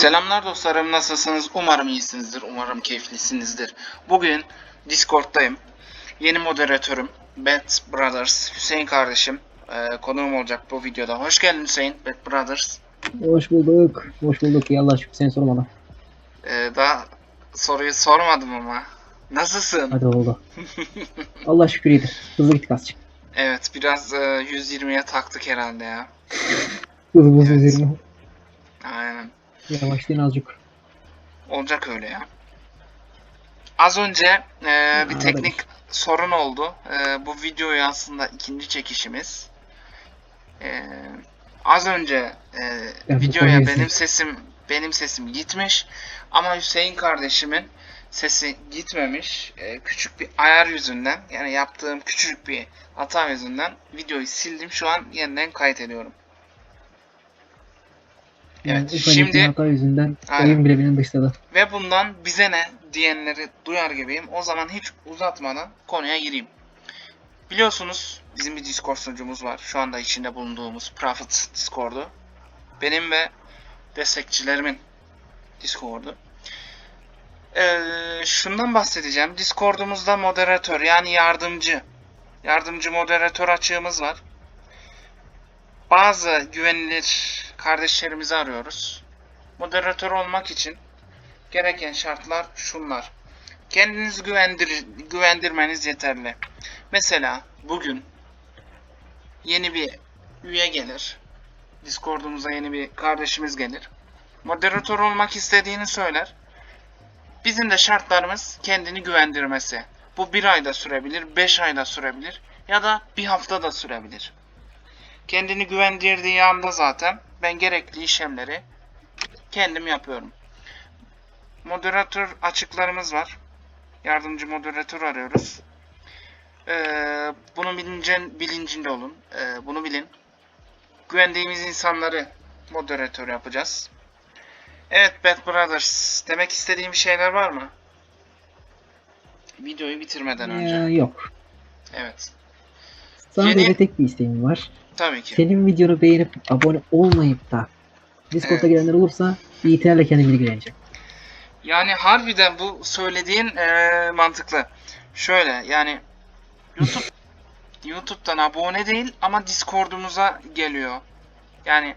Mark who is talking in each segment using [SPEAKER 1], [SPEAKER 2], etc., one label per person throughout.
[SPEAKER 1] Selamlar dostlarım nasılsınız? Umarım iyisinizdir. Umarım keyiflisinizdir. Bugün Discord'dayım. Yeni moderatörüm Bat Brothers Hüseyin kardeşim e, konuğum olacak bu videoda. Hoş geldin Hüseyin Bat Brothers.
[SPEAKER 2] Hoş bulduk. Hoş bulduk. Yallah şükür seni sormadan.
[SPEAKER 1] E, ee, daha soruyu sormadım ama. Nasılsın?
[SPEAKER 2] Hadi oldu. Allah şükür iyidir. Hızlı gittik azıcık.
[SPEAKER 1] Evet biraz e, 120'ye taktık herhalde ya.
[SPEAKER 2] Hızlı
[SPEAKER 1] evet. 120.
[SPEAKER 2] Yavaşlayın azıcık.
[SPEAKER 1] Olacak öyle ya. Az önce e, bir teknik sorun oldu. E, bu videoyu aslında ikinci çekişimiz. E, az önce e,
[SPEAKER 2] bu
[SPEAKER 1] videoya
[SPEAKER 2] konuyu
[SPEAKER 1] benim
[SPEAKER 2] izledim.
[SPEAKER 1] sesim benim sesim gitmiş ama Hüseyin kardeşimin sesi gitmemiş. E, küçük bir ayar yüzünden yani yaptığım küçük bir hata yüzünden videoyu sildim. Şu an yeniden kayıt ediyorum.
[SPEAKER 2] Yani
[SPEAKER 1] Evet, şimdi-
[SPEAKER 2] bir hata yüzünden
[SPEAKER 1] Aynen.
[SPEAKER 2] oyun bile beni dışladı.
[SPEAKER 1] Ve bundan bize ne diyenleri duyar gibiyim. O zaman hiç uzatmadan konuya gireyim. Biliyorsunuz bizim bir Discord sunucumuz var. Şu anda içinde bulunduğumuz Profit Discord'u. Benim ve destekçilerimin Discord'u. Ee, şundan bahsedeceğim. Discord'umuzda moderatör yani yardımcı. Yardımcı moderatör açığımız var. Bazı güvenilir kardeşlerimizi arıyoruz. Moderatör olmak için gereken şartlar şunlar. Kendinizi güvendir güvendirmeniz yeterli. Mesela bugün yeni bir üye gelir. Discord'umuza yeni bir kardeşimiz gelir. Moderatör olmak istediğini söyler. Bizim de şartlarımız kendini güvendirmesi. Bu bir ayda sürebilir, beş ayda sürebilir ya da bir hafta da sürebilir. Kendini güvendirdiği anda zaten ben gerekli işlemleri kendim yapıyorum. Moderatör açıklarımız var. Yardımcı moderatör arıyoruz. Ee, bunun bilincin, bilincinde olun. Ee, bunu bilin. Güvendiğimiz insanları moderatör yapacağız. Evet Bad Brothers. Demek istediğim şeyler var mı? Videoyu bitirmeden önce.
[SPEAKER 2] Ya, yok.
[SPEAKER 1] Evet.
[SPEAKER 2] Sadece
[SPEAKER 1] Yeni-
[SPEAKER 2] tek bir isteğim var.
[SPEAKER 1] Tabii ki.
[SPEAKER 2] Senin videonu beğenip abone olmayıp da Discord'a
[SPEAKER 1] Evet.
[SPEAKER 2] gelenler olursa itirafla kendimi ilgileneceğim.
[SPEAKER 1] Yani harbiden bu söylediğin eee, mantıklı. Şöyle yani YouTube YouTube'dan abone değil ama Discord'umuza geliyor. Yani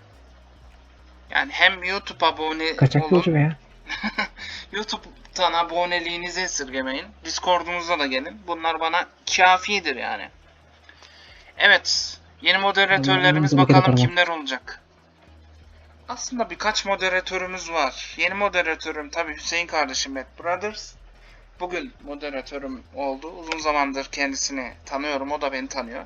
[SPEAKER 1] yani hem YouTube abone
[SPEAKER 2] Kaçak
[SPEAKER 1] olun,
[SPEAKER 2] ya.
[SPEAKER 1] YouTube'dan aboneliğinizi esirgemeyin. Discord'umuza da gelin. Bunlar bana kafidir yani. Evet. Yeni moderatörlerimiz bakalım kimler olacak. Aslında birkaç moderatörümüz var. Yeni moderatörüm tabii Hüseyin kardeşim Bad Brothers. Bugün moderatörüm oldu. Uzun zamandır kendisini tanıyorum. O da beni tanıyor.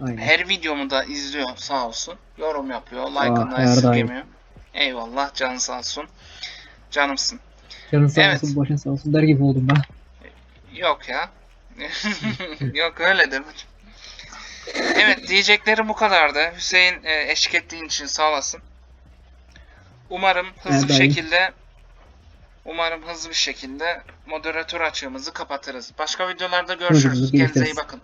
[SPEAKER 2] Aynen.
[SPEAKER 1] Her videomu da izliyor sağ olsun. Yorum yapıyor. Like'ını
[SPEAKER 2] daim.
[SPEAKER 1] esirgemiyor. Eyvallah canı sağ olsun. Canımsın.
[SPEAKER 2] Canın sağ
[SPEAKER 1] Evet.
[SPEAKER 2] olsun, başın sağ olsun der gibi oldum ben.
[SPEAKER 1] Yok ya. Yok öyle deme. Evet diyeceklerim bu kadardı. Hüseyin e, eşlik ettiğin için sağ olasın. Umarım hızlı bir şekilde umarım hızlı bir şekilde moderatör açığımızı kapatırız. Başka videolarda görüşürüz. Kendinize iyi bakın.